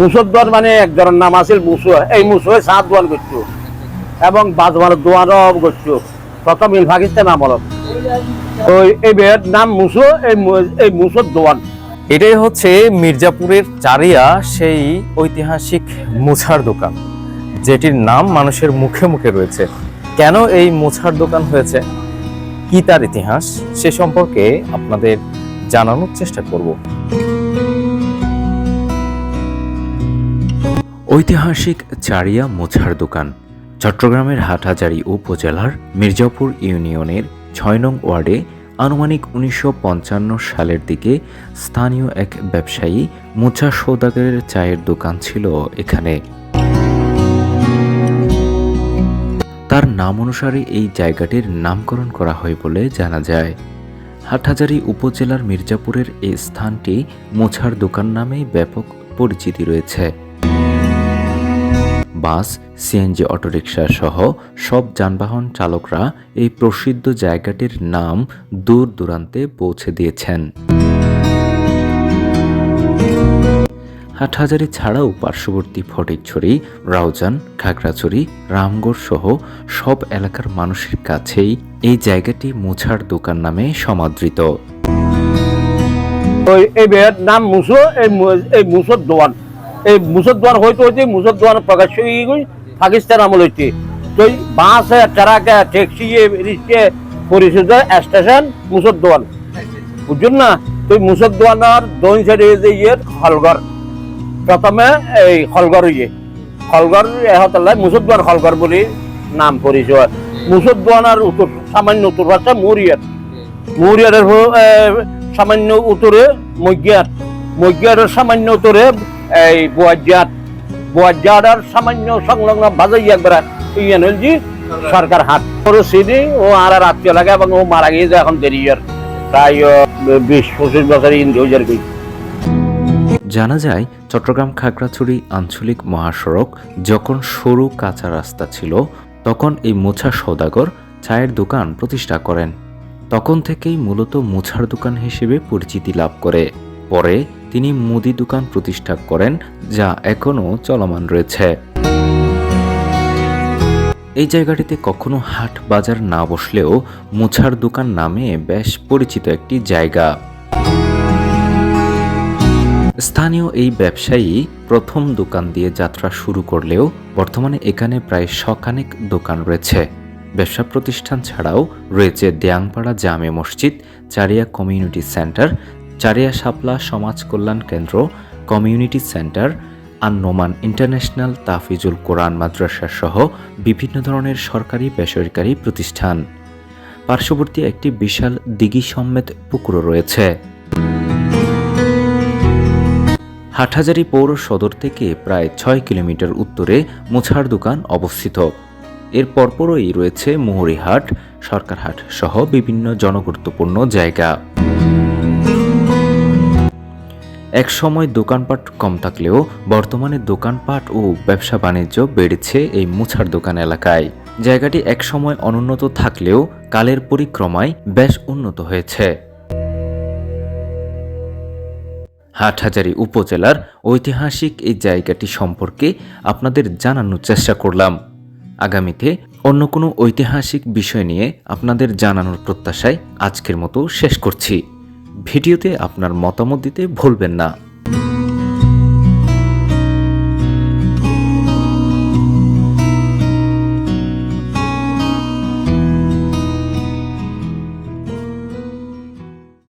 মুসদ্দর মানে এক ধরনের নাম আছিল মুসু এই সাত দোয়ান করছ এবং করছ। প্রথম ওই এই নাম মুসু এই এই দোয়ান। এটাই হচ্ছে মির্জাপুরের চারিয়া সেই ঐতিহাসিক মুছার দোকান, যেটির নাম মানুষের মুখে মুখে রয়েছে। কেন এই মোছার দোকান হয়েছে? কি তার ইতিহাস? সে সম্পর্কে আপনাদের জানানোর চেষ্টা করব। ঐতিহাসিক চারিয়া মোছার দোকান, চট্টগ্রামের হাটহাজারী উপজেলার মির্জাপুর ইউনিয়নের ছয় নং ওয়ার্ডে আনুমানিক উনিশশো পঞ্চান্ন সালের দিকে স্থানীয় এক ব্যবসায়ী মোছা সৌদাগরের চায়ের দোকান ছিল এখানে। তার নাম অনুসারে এই জায়গাটির নামকরণ করা হয় বলে জানা যায়। হাটহাজারী উপজেলার মির্জাপুরের এই স্থানটি মোছার দোকান নামেই ব্যাপক পরিচিতি রয়েছে। বাস সিএনজি অটোরিকশা সহ সব যানবাহন চালকরা এই প্রসিদ্ধ জায়গাটির নাম দূর দূরান্তে পৌঁছে দিয়েছেন। হাটহাজারি ছাড়াও পার্শ্ববর্তী ফটিকছড়ি, রাউজান, খাগড়াছড়ি, রামগড় সহ সব এলাকার মানুষের কাছেই এই জায়গাটি মোছার দোকান নামে সমাদৃত। ওই এই নাম মুসো এই মুসুর দোয়ান। এই মুসুর দোয়ান হইতে হইতে মুসুর দোয়ান প্রকাশ হয়ে গই পাকিস্তান আমল হইতে। তো বাসে ট্রাকে ট্যাক্সি রিক্সে পরিচিত স্টেশন মুসুর দোয়ান। বুঝছেন না? তো মুসুর দোয়ানের দোন সাইডে যে ইয়ে হলঘর, প্রথমে এই হলঘর ইয়ে। হলঘর এহতলায় মুসুর দোয়ান হলঘর বলে নাম পরিচয়। মুসুর দোয়ানের উত্তর, সামান্য উত্তর ভাষা মুরিয়ার। মুরিয়ারের সামান্য উত্তরে মজ্ঞাত মজ্ঞাতের সামান্য উত্তরে এই বোয়াজাত বোয়াজাতের সামান্য সংলগ্ন বাজাই একবার ইয়ান হল সরকার হাত। ওর সিডি, ও আর আর আত্মীয় লাগে এবং ও মারা গিয়েছে এখন দেরি আর। প্রায় বিশ পঁচিশ বছর হয়ে যাবে জানা যায়, চট্টগ্রাম খাগড়াছড়ি আঞ্চলিক মহাসড়ক যখন সরু কাঁচা রাস্তা ছিল, তখন এই মোছা সৌদাগর চায়ের দোকান প্রতিষ্ঠা করেন। তখন থেকেই মূলত মোছার দোকান হিসেবে পরিচিতি লাভ করে। পরে তিনি মুদি দোকান প্রতিষ্ঠা করেন, যা এখনও চলমান রয়েছে। এই জায়গাটিতে কখনো হাট বাজার না বসলেও মোছার দোকান নামে বেশ পরিচিত একটি জায়গা। স্থানীয় এই ব্যবসায়ী প্রথম দোকান দিয়ে যাত্রা শুরু করলেও বর্তমানে এখানে প্রায় শখানেক দোকান রয়েছে। ব্যবসা প্রতিষ্ঠান ছাড়াও রয়েছে দেয়াংপাড়া জামে মসজিদ, Charia community centre Charia Shapla Samaj Kalyan Kendra, community centre আর নোমান ইন্টারন্যাশনাল তাফিজুল কোরআন মাদ্রাসা সহ বিভিন্ন ধরনের সরকারি বেসরকারি প্রতিষ্ঠান। পার্শ্ববর্তী একটি বিশাল দিঘি সম্মেত পুকুরও রয়েছে। হাটহাজারী পৌর সদর থেকে প্রায় ছয় কিলোমিটার উত্তরে মোছার দোকান অবস্থিত। এর পরপরই রয়েছে মোহরিহাট সরকারহাট সহ বিভিন্ন জনগুরুত্বপূর্ণ জায়গা। এক সময় দোকানপাট কম থাকলেও বর্তমানে দোকানপাট ও ব্যবসা বাণিজ্য বেড়েছে এই মুছার দোকান এলাকায়। জায়গাটি এক সময় অনুন্নত থাকলেও কালের পরিক্রমায় বেশ উন্নত হয়েছে। হাটহাজারী উপজেলার ঐতিহাসিক এই জায়গাটি সম্পর্কে আপনাদের জানানোর চেষ্টা করলাম। আগামীতে অন্য কোনো ঐতিহাসিক বিষয় নিয়ে আপনাদের জানানোর প্রত্যাশায় আজকের মতো শেষ করছি। ভিডিওতে আপনার মতামত দিতে ভুলবেন না।